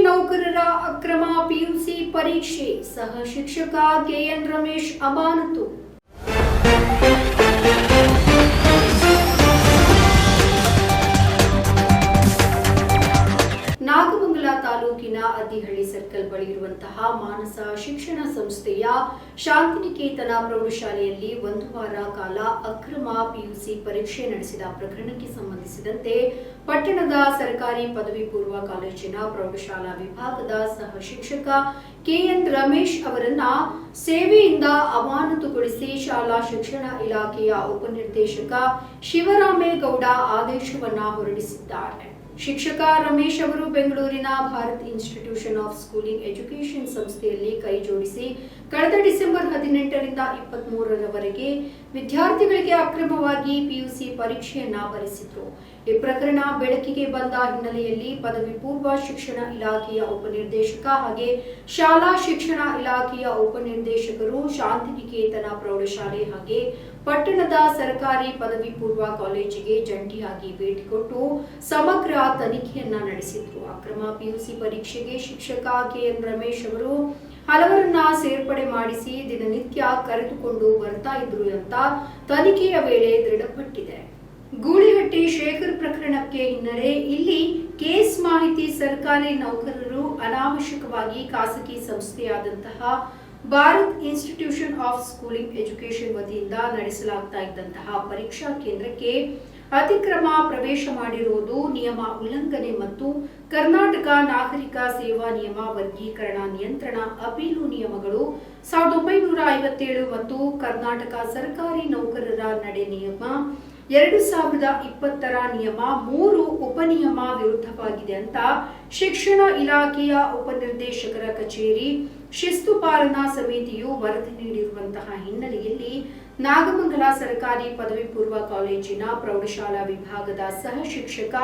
ನೌಕರರ ಅಕ್ರಮ ಪಿಯುಸಿ ಪರೀಕ್ಷೆ ಸಹ ಶಿಕ್ಷಕ ಕೆಎನ್ ರಮೇಶ್ ಅಮಾನತು ಅದ್ದಿಹಳ್ಳಿ ಸರ್ಕಲ್ ಬಳಿ ಇರುವಂತಹ ಮಾನಸ ಶಿಕ್ಷಣ ಸಂಸ್ಥೆಯ ಶಾಂತಿನಿಕೇತನ ಪ್ರೌಢಶಾಲೆಯಲ್ಲಿ ಒಂದು ವಾರ ಕಾಲ ಅಕ್ರಮ ಪಿಯುಸಿ ಪರೀಕ್ಷೆ ನಡೆಸಿದ ಪ್ರಕರಣಕ್ಕೆ ಸಂಬಂಧಿಸಿದಂತೆ ಪಟ್ಟಣದ ಸರ್ಕಾರಿ ಪದವಿ ಪೂರ್ವ ಕಾಲೇಜಿನ ಪ್ರೌಢಶಾಲಾ ವಿಭಾಗದ ಸಹ ಶಿಕ್ಷಕ ಕೆಎನ್ ರಮೇಶ್ ಅವರನ್ನ ಸೇವೆಯಿಂದ ಅಮಾನತುಗೊಳಿಸಿ ಶಾಲಾ ಶಿಕ್ಷಣ ಇಲಾಖೆಯ ಉಪನಿರ್ದೇಶಕ ಶಿವರಾಮೇಗೌಡ ಆದೇಶವನ್ನ ಹೊರಡಿಸಿದ್ದಾರೆ. ಶಿಕ್ಷಕ ರಮೇಶ್ ಅವರು ಬೆಂಗಳೂರಿನ Bharat institution of schooling education ಸಂಸ್ಥೆಯಲ್ಲಿ ಕೈ ಜೋಡಿಸಿ ಕಳೆದ ಡಿಸೆಂಬರ್ ಹದಿನೆಂಟರಿಂದ ಇಪ್ಪತ್ತ್ ಮೂರರವರೆಗೆ ವಿದ್ಯಾರ್ಥಿಗಳಿಗೆ ಅಕ್ರಮವಾಗಿ ಪಿಯುಸಿ ಪರೀಕ್ಷೆಯನ್ನ ಬರೆಸಿದ್ರು. ಈ ಪ್ರಕರಣ ಬೆಳಕಿಗೆ ಬಂದ ಹಿನ್ನೆಲೆಯಲ್ಲಿ ಪದವಿ ಪೂರ್ವ ಶಿಕ್ಷಣ ಇಲಾಖೆಯ ಉಪನಿರ್ದೇಶಕ ಹಾಗೆ ಶಾಲಾ ಶಿಕ್ಷಣ ಇಲಾಖೆಯ ಉಪನಿರ್ದೇಶಕರು ಶಾಂತಿನಿಕೇತನ ಪ್ರೌಢಶಾಲೆ ಹಾಗೆ ಪಟ್ಟಣದ ಸರ್ಕಾರಿ ಪದವಿ ಪೂರ್ವ ಕಾಲೇಜಿಗೆ ಜಂಟಿಯಾಗಿ ಭೇಟಿ ಕೊಟ್ಟು ಸಮಗ್ರ ತನಿಖೆಯನ್ನ ನಡೆಸಿದ್ರು. ಅಕ್ರಮ ಪಿಯುಸಿ ಪರೀಕ್ಷೆಗೆ ಶಿಕ್ಷಕ ಕೆಎನ್ ರಮೇಶ್ ಅವರು ಹಲವರನ್ನ ಸೇರ್ಪಡೆ ಮಾಡಿಸಿ ದಿನನಿತ್ಯ ಕರೆದುಕೊಂಡು ಬರ್ತಾ ಇದ್ರು ಅಂತ ತನಿಖೆಯ ವೇಳೆ ದೃಢಪಟ್ಟಿದೆ. ಗೂಳಿಹಟ್ಟಿ ಶೇಖರ್ ಪ್ರಕರಣಕ್ಕೆ ಹಿನ್ನೆಲೆ ಇಲ್ಲಿ ಕೇಸ್ ಮಾಹಿತಿ ಸರ್ಕಾರಿ ನೌಕರರು ಅನಾವಶ್ಯಕವಾಗಿ ಖಾಸಗಿ ಸಂಸ್ಥೆಯಾದಂತಹ Bharat institution of schooling education ವತಿಯಿಂದ ನಡೆಸಲಾಗ್ತಾ ಇದ್ದಂತಹ ಪರೀಕ್ಷಾ ಕೇಂದ್ರಕ್ಕೆ ಅತಿಕ್ರಮ ಪ್ರವೇಶ ಮಾಡಿರುವುದು ನಿಯಮ ಉಲ್ಲಂಘನೆ ಮತ್ತು ಕರ್ನಾಟಕ ನಾಗರಿಕ ಸೇವಾ ನಿಯಮ ವರ್ಗೀಕರಣ ನಿಯಂತ್ರಣ ಅಪೀಲು ನಿಯಮಗಳು ಸಾವಿರದ ಒಂಬೈನೂರ ಐವತ್ತೇಳು ಮತ್ತು ಕರ್ನಾಟಕ ಸರ್ಕಾರಿ ನೌಕರರ ನಡೆ ನಿಯಮ ಎರಡು ಸಾವಿರದ ಇಪ್ಪತ್ತರ ನಿಯಮ ಮೂರು ಉಪನಿಯಮ ವಿರುದ್ಧವಾಗಿದೆ ಅಂತ ಶಿಕ್ಷಣ ಇಲಾಖೆಯ ಉಪನಿರ್ದೇಶಕರ ಕಚೇರಿ, ಶಿಸ್ತು ಪಾಲನಾ ಸಮಿತಿಯು ವರದಿ ನೀಡಿರುವಂತಹ ಹಿನ್ನೆಲೆಯಲ್ಲಿ ನಾಗಮಂಗಲ ಸರ್ಕಾರಿ ಪದವಿ ಪೂರ್ವ ಕಾಲೇಜಿನ ಪ್ರೌಢಶಾಲಾ ವಿಭಾಗದ ಸಹ ಶಿಕ್ಷಕ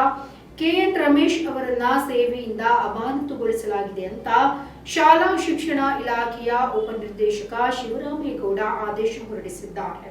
ಕೆಎನ್ ರಮೇಶ್ ಅವರನ್ನ ಸೇವೆಯಿಂದ ಅಮಾನತುಗೊಳಿಸಲಾಗಿದೆ ಅಂತ ಶಾಲಾ ಶಿಕ್ಷಣ ಇಲಾಖೆಯ ಉಪನಿರ್ದೇಶಕ ಶಿವರಾಮೇಗೌಡ ಆದೇಶ ಹೊರಡಿಸಿದ್ದಾರೆ.